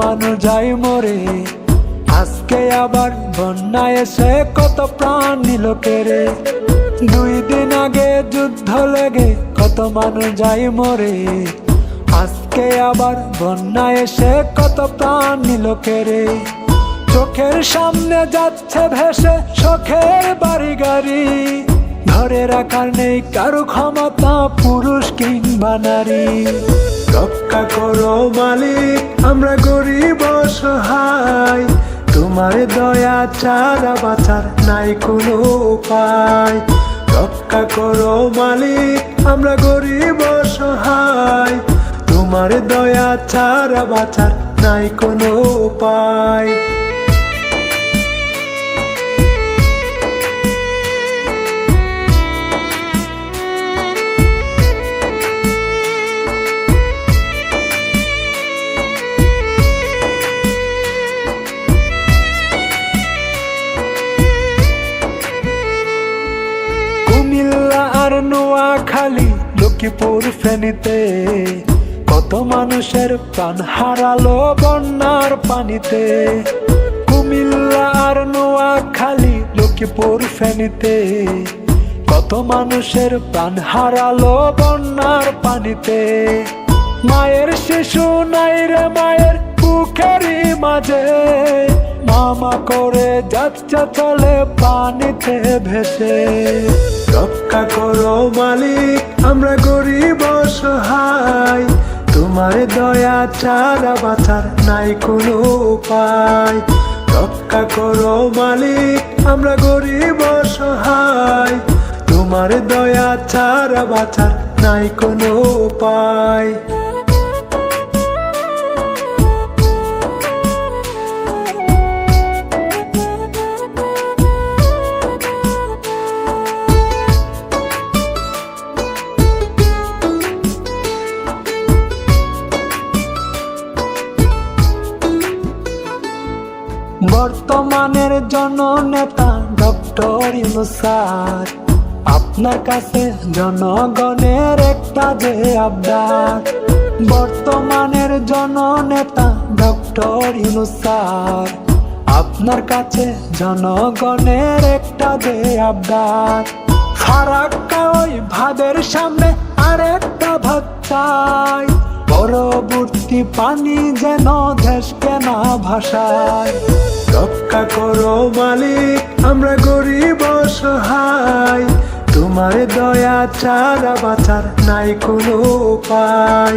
মানুষ যাই মরে। আজকে আবার বন্যা এসে কত প্রাণ নিল কেড়ে। দুই দিন আগে যুদ্ধ লেগে কত মানুষ যাই মরে। আজকে আবার বন্যা এসে কত প্রাণ নিল কেড়ে। চোখের সামনে যাচ্ছে ভেসে শখের বাড়ি গাড়ি ধরে রাখার নেই কারও ক্ষমতা পুরুষ কিংবা নারী। রক্ষা করো মালিক, আমরা গরিব সহায় তোমার দয়া চারা বাঁচার নাই কোনো উপায়। রক্ষা করো মালিক, আমরা গরিব সহায় তোমার দয়া ছাড়া বাঁচার নাই কোনো উপায়। নোয়াখালী, লক্ষ্মীপুর ফেনীতে। কত মানুষের প্রাণ হারালো বন্যার পানিতে। কুমিল্লা আর নোয়াখালী, লক্ষ্মীপুর ফেনীতে। কত মানুষের প্রাণ হারালো বন্যার পানিতে। মায়ের শিশু নাই রে মায়ের বুকেরই মাঝে। মামা করে যাচ্ছে চলে পানিতে ভেসে। রক্ষা করো মালিক, আমরা গরিব অসহায়। তোমার দয়া চারা বাঁচার নাই কোনো উপায়। রক্ষা করো মালিক, আমরা গরিব অসহায়। তোমার দয়া ছাড়া বাঁচার নাই কোনো উপায়। জননেতা ডক্টর ইউনুসার আপনার কাছে জনগণের একটা যে আবদার। বর্তমানের জননেতা ডক্টর ইউনুসার আপনার কাছে জনগণের একটা যে আবদার। ফারাক্কা ওই ভাদের সামনে আরেকটা ভাত চাই। পরবর্তী পানি যেন দেশকে না ভাসায় রক্ষা করো মালিক, আমরা গরিব অসহায়। তোমার দয়া ছাড়া বাঁচার নাই কোনো উপায়।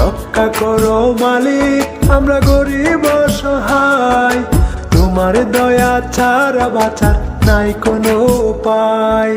রক্ষা করো মালিক, আমরা গরিব অসহায়। তোমার দয়া ছাড়া বাঁচার নাই কোনো উপায়।